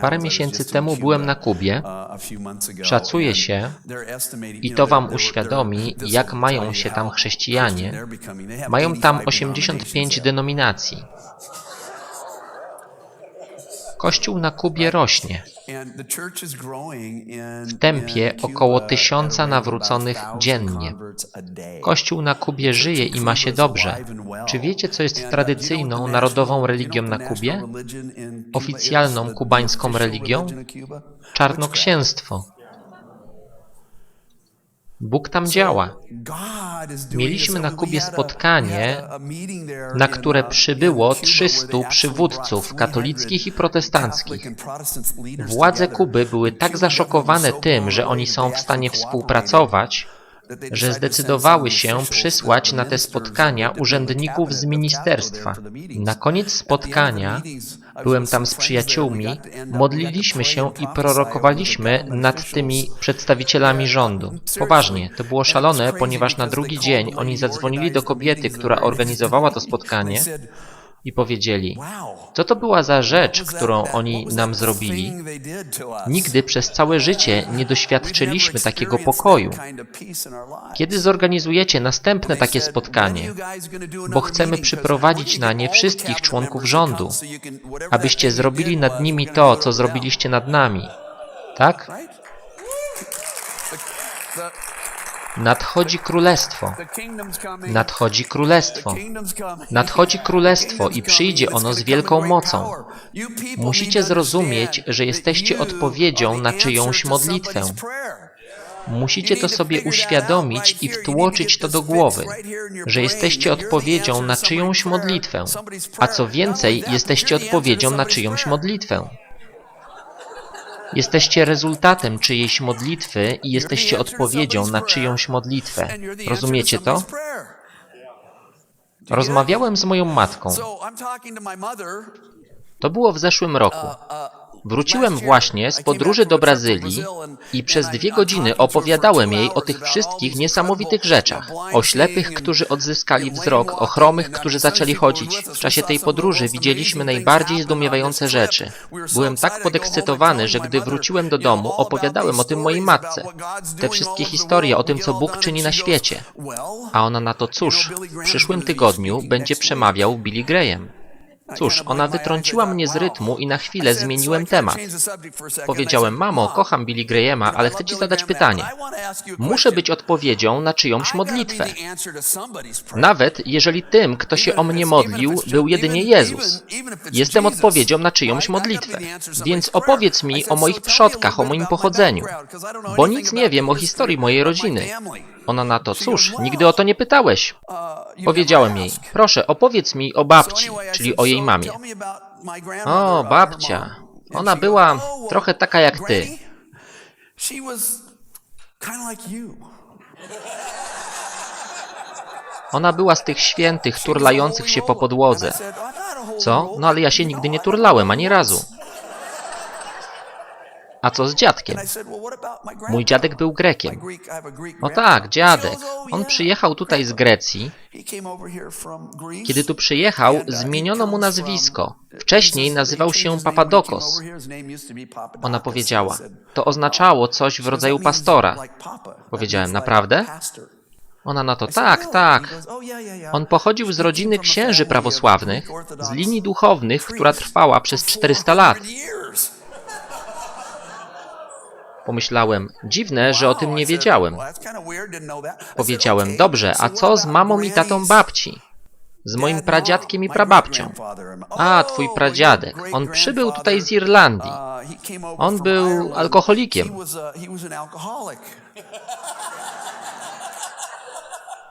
Parę miesięcy temu byłem na Kubie. Szacuje się, i to wam uświadomi, jak mają się tam chrześcijanie. Mają tam 85 denominacji. Kościół na Kubie rośnie. W tempie około tysiąca nawróconych dziennie. Kościół na Kubie żyje i ma się dobrze. Czy wiecie, co jest tradycyjną narodową religią na Kubie? Oficjalną kubańską religią? Czarnoksięstwo. Bóg tam działa. Mieliśmy na Kubie spotkanie, na które przybyło 300 przywódców katolickich i protestanckich. Władze Kuby były tak zaszokowane tym, że oni są w stanie współpracować, że zdecydowały się przysłać na te spotkania urzędników z ministerstwa. Na koniec spotkania byłem tam z przyjaciółmi, modliliśmy się i prorokowaliśmy nad tymi przedstawicielami rządu. Poważnie, to było szalone, ponieważ na drugi dzień oni zadzwonili do kobiety, która organizowała to spotkanie i powiedzieli, co to była za rzecz, którą oni nam zrobili? Nigdy przez całe życie nie doświadczyliśmy takiego pokoju. Kiedy zorganizujecie następne takie spotkanie? Bo chcemy przyprowadzić na nie wszystkich członków rządu, abyście zrobili nad nimi to, co zrobiliście nad nami. Tak? Nadchodzi królestwo. Nadchodzi królestwo. Nadchodzi królestwo i przyjdzie ono z wielką mocą. Musicie zrozumieć, że jesteście odpowiedzią na czyjąś modlitwę. Musicie to sobie uświadomić i wtłoczyć to do głowy, że jesteście odpowiedzią na czyjąś modlitwę, a co więcej, jesteście odpowiedzią na czyjąś modlitwę. Jesteście rezultatem czyjejś modlitwy i jesteście odpowiedzią na czyjąś modlitwę. Rozumiecie to? Rozmawiałem z moją matką. To było w zeszłym roku. Wróciłem właśnie z podróży do Brazylii i przez dwie godziny opowiadałem jej o tych wszystkich niesamowitych rzeczach. O ślepych, którzy odzyskali wzrok, o chromych, którzy zaczęli chodzić. W czasie tej podróży widzieliśmy najbardziej zdumiewające rzeczy. Byłem tak podekscytowany, że gdy wróciłem do domu, opowiadałem o tym mojej matce. Te wszystkie historie o tym, co Bóg czyni na świecie. A ona na to, cóż, w przyszłym tygodniu będzie przemawiał Billy Graham. Cóż, ona wytrąciła mnie z rytmu i na chwilę zmieniłem temat. Powiedziałem, mamo, kocham Billy Grahama, ale chcę ci zadać pytanie. Muszę być odpowiedzią na czyjąś modlitwę. Nawet jeżeli tym, kto się o mnie modlił, był jedynie Jezus. Jestem odpowiedzią na czyjąś modlitwę. Więc opowiedz mi o moich przodkach, o moim pochodzeniu. Bo nic nie wiem o historii mojej rodziny. Ona na to, cóż, nigdy o to nie pytałeś. Powiedziałem jej, proszę, opowiedz mi o babci, czyli o jej mamie. O, babcia. Ona była trochę taka jak ty. Ona była z tych świętych, turlających się po podłodze. Co? No ale ja się nigdy nie turlałem, ani razu. A co z dziadkiem? Mój dziadek był Grekiem. O tak, dziadek. On przyjechał tutaj z Grecji. Kiedy tu przyjechał, zmieniono mu nazwisko. Wcześniej nazywał się Papadokos. Ona powiedziała, to oznaczało coś w rodzaju pastora. Powiedziałem, naprawdę? Ona na to, tak, tak. On pochodził z rodziny księży prawosławnych, z linii duchownych, która trwała przez 400 lat. Pomyślałem, dziwne, że o tym nie wiedziałem. Powiedziałem, dobrze, a co z mamą i tatą babci? Z moim pradziadkiem i prababcią. A, twój pradziadek. On przybył tutaj z Irlandii. On był alkoholikiem.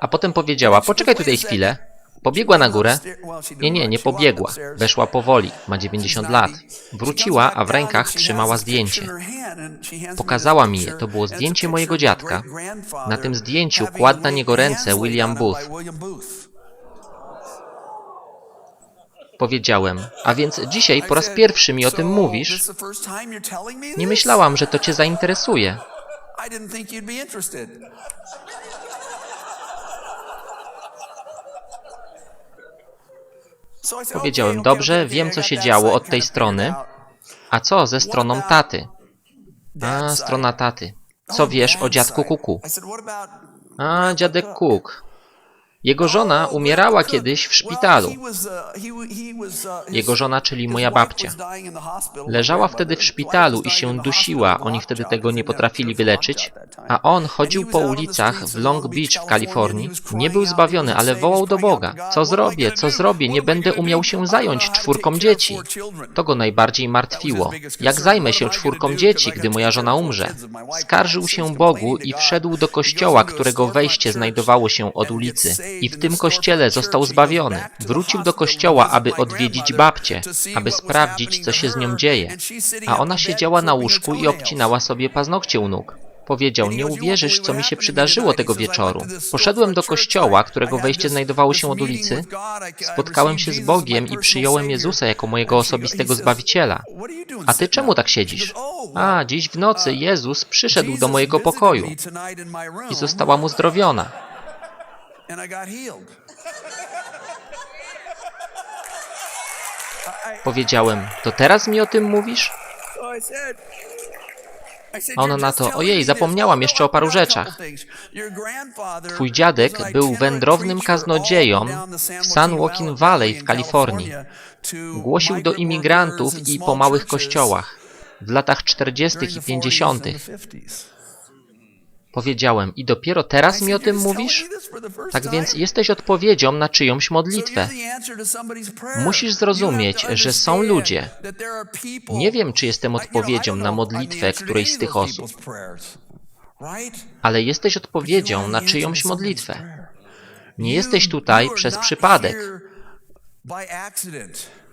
A potem powiedziała, poczekaj tutaj chwilę. Pobiegła na górę. Nie, nie, nie pobiegła. Weszła powoli. Ma 90 lat. Wróciła, a w rękach trzymała zdjęcie. Pokazała mi je. To było zdjęcie mojego dziadka. Na tym zdjęciu kładł na niego ręce William Booth. Powiedziałem, a więc dzisiaj po raz pierwszy mi o tym mówisz? Nie myślałam, że to cię zainteresuje. Powiedziałem, dobrze, wiem co się działo od tej strony. A co ze stroną taty? A, strona taty. Co wiesz o dziadku Kuku? A, dziadek Kuk. Jego żona umierała kiedyś w szpitalu. Jego żona, czyli moja babcia. Leżała wtedy w szpitalu i się dusiła. Oni wtedy tego nie potrafili wyleczyć. A on chodził po ulicach w Long Beach w Kalifornii. Nie był zbawiony, ale wołał do Boga. Co zrobię? Co zrobię? Nie będę umiał się zająć czwórką dzieci. To go najbardziej martwiło. Jak zajmę się czwórką dzieci, gdy moja żona umrze? Skarżył się Bogu i wszedł do kościoła, którego wejście znajdowało się od ulicy. I w tym kościele został zbawiony. Wrócił do kościoła, aby odwiedzić babcię, aby sprawdzić, co się z nią dzieje. A ona siedziała na łóżku i obcinała sobie paznokcie u nóg. Powiedział, nie uwierzysz, co mi się przydarzyło tego wieczoru. Poszedłem do kościoła, którego wejście znajdowało się od ulicy. Spotkałem się z Bogiem i przyjąłem Jezusa jako mojego osobistego Zbawiciela. A ty czemu tak siedzisz? A, dziś w nocy Jezus przyszedł do mojego pokoju i została mu zdrowiona. Powiedziałem, to teraz mi o tym mówisz? A ona na to, ojej, zapomniałam jeszcze o paru rzeczach. Twój dziadek był wędrownym kaznodzieją w San Joaquin Valley w Kalifornii. Głosił do imigrantów i po małych kościołach w latach 40. i 50. Powiedziałem, i dopiero teraz mi o tym mówisz? Tak więc jesteś odpowiedzią na czyjąś modlitwę. Musisz zrozumieć, że są ludzie. Nie wiem, czy jestem odpowiedzią na modlitwę którejś z tych osób, ale jesteś odpowiedzią na czyjąś modlitwę. Nie jesteś tutaj przez przypadek.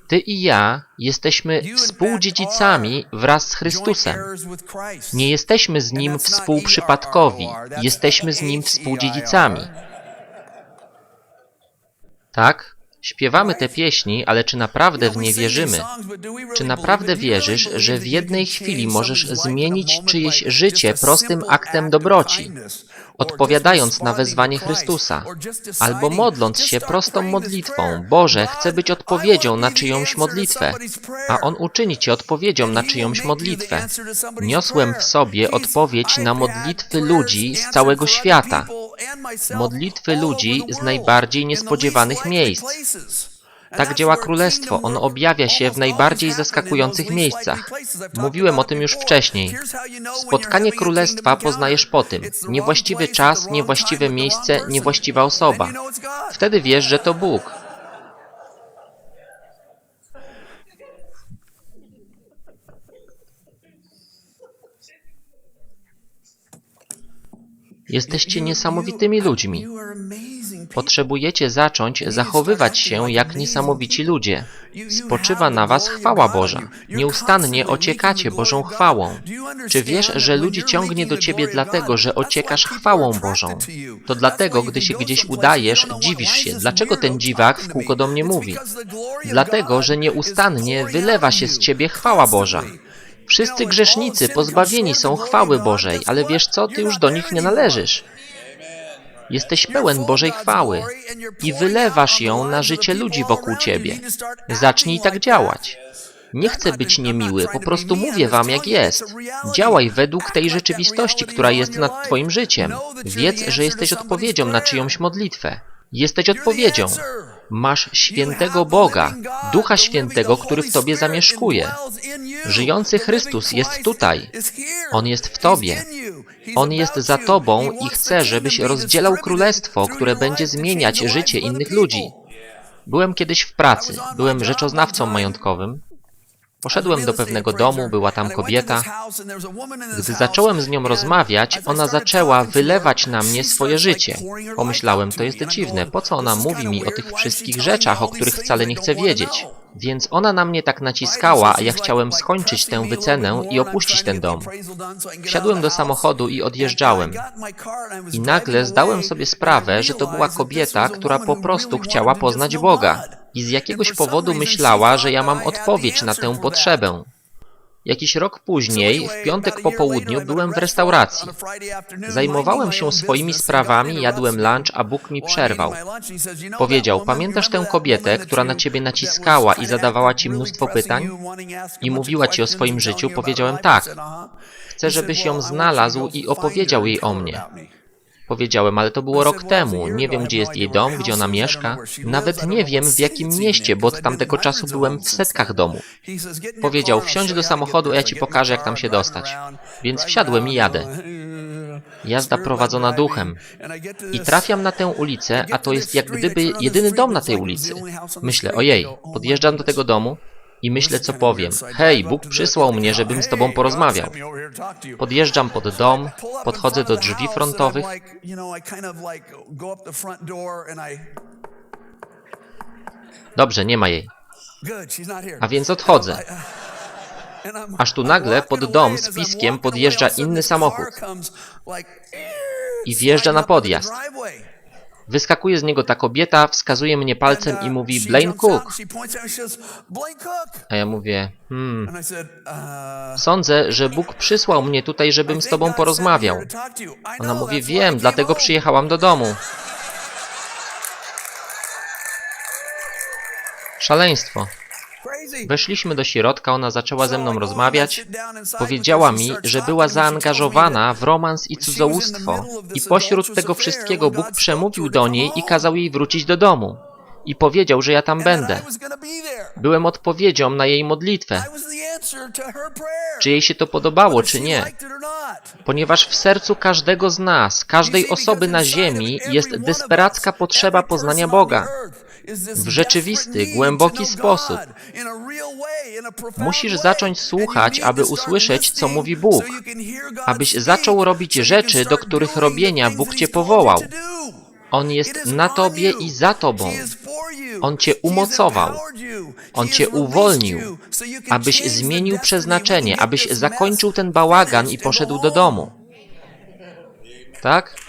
Ty i ja jesteśmy współdziedzicami wraz z Chrystusem. Nie jesteśmy z Nim współprzypadkowi, jesteśmy z Nim współdziedzicami. Tak? Śpiewamy te pieśni, ale czy naprawdę w nie wierzymy? Czy naprawdę wierzysz, że w jednej chwili możesz zmienić czyjeś życie prostym aktem dobroci, odpowiadając na wezwanie Chrystusa, albo modląc się prostą modlitwą, Boże, chcę być odpowiedzią na czyjąś modlitwę, a On uczyni cię odpowiedzią na czyjąś modlitwę. Niosłem w sobie odpowiedź na modlitwy ludzi z całego świata, modlitwy ludzi z najbardziej niespodziewanych miejsc. Tak działa królestwo. On objawia się w najbardziej zaskakujących miejscach. Mówiłem o tym już wcześniej. Spotkanie królestwa poznajesz po tym. Niewłaściwy czas, niewłaściwe miejsce, niewłaściwa osoba. Wtedy wiesz, że to Bóg. Jesteście niesamowitymi ludźmi. Potrzebujecie zacząć zachowywać się jak niesamowici ludzie. Spoczywa na was chwała Boża. Nieustannie ociekacie Bożą chwałą. Czy wiesz, że ludzi ciągnie do ciebie dlatego, że ociekasz chwałą Bożą? To dlatego, gdy się gdzieś udajesz, dziwisz się. Dlaczego ten dziwak w kółko do mnie mówi? Dlatego, że nieustannie wylewa się z ciebie chwała Boża. Wszyscy grzesznicy pozbawieni są chwały Bożej, ale wiesz co, ty już do nich nie należysz. Jesteś pełen Bożej chwały i wylewasz ją na życie ludzi wokół ciebie. Zacznij tak działać. Nie chcę być niemiły, po prostu mówię wam jak jest. Działaj według tej rzeczywistości, która jest nad twoim życiem. Wiedz, że jesteś odpowiedzią na czyjąś modlitwę. Jesteś odpowiedzią. Masz świętego Boga, Ducha Świętego, który w tobie zamieszkuje. Żyjący Chrystus jest tutaj. On jest w tobie. On jest za tobą i chce, żebyś rozdzielał królestwo, które będzie zmieniać życie innych ludzi. Byłem kiedyś w pracy, byłem rzeczoznawcą majątkowym. Poszedłem do pewnego domu, była tam kobieta. Gdy zacząłem z nią rozmawiać, ona zaczęła wylewać na mnie swoje życie. Pomyślałem, to jest dziwne, po co ona mówi mi o tych wszystkich rzeczach, o których wcale nie chcę wiedzieć. Więc ona na mnie tak naciskała, a ja chciałem skończyć tę wycenę i opuścić ten dom. Wsiadłem do samochodu i odjeżdżałem. I nagle zdałem sobie sprawę, że to była kobieta, która po prostu chciała poznać Boga. I z jakiegoś powodu myślała, że ja mam odpowiedź na tę potrzebę. Jakiś rok później, w piątek po południu, byłem w restauracji. Zajmowałem się swoimi sprawami, jadłem lunch, a Bóg mi przerwał. Powiedział, pamiętasz tę kobietę, która na ciebie naciskała i zadawała ci mnóstwo pytań? I mówiła ci o swoim życiu? Powiedziałem tak. Chcę, żebyś ją znalazł i opowiedział jej o mnie. Powiedziałem, ale to było rok temu. Nie wiem, gdzie jest jej dom, gdzie ona mieszka. Nawet nie wiem, w jakim mieście, bo od tamtego czasu byłem w setkach domów. Powiedział, wsiądź do samochodu, a ja ci pokażę, jak tam się dostać. Więc wsiadłem i jadę. Jazda prowadzona duchem. I trafiam na tę ulicę, a to jest jak gdyby jedyny dom na tej ulicy. Myślę, ojej, podjeżdżam do tego domu i myślę, co powiem. Hej, Bóg przysłał mnie, żebym z tobą porozmawiał. Podjeżdżam pod dom, podchodzę do drzwi frontowych. Dobrze, nie ma jej. A więc odchodzę. Aż tu nagle pod dom z piskiem podjeżdża inny samochód i wjeżdża na podjazd. Wyskakuje z niego ta kobieta, wskazuje mnie palcem i mówi Blaine Cook. A ja mówię, hmm, sądzę, że Bóg przysłał mnie tutaj, żebym z tobą porozmawiał. Ona mówi, wiem, dlatego przyjechałam do domu. Szaleństwo. Weszliśmy do środka, ona zaczęła ze mną rozmawiać. Powiedziała mi, że była zaangażowana w romans i cudzołóstwo i pośród tego wszystkiego Bóg przemówił do niej i kazał jej wrócić do domu. I powiedział, że ja tam będę. Byłem odpowiedzią na jej modlitwę. Czy jej się to podobało, czy nie? Ponieważ w sercu każdego z nas, każdej osoby na ziemi jest desperacka potrzeba poznania Boga. W rzeczywisty, głęboki sposób. Musisz zacząć słuchać, aby usłyszeć, co mówi Bóg. Abyś zaczął robić rzeczy, do których robienia Bóg cię powołał. On jest na tobie i za tobą. On cię umocował. On cię uwolnił, abyś zmienił przeznaczenie, abyś zakończył ten bałagan i poszedł do domu. Tak?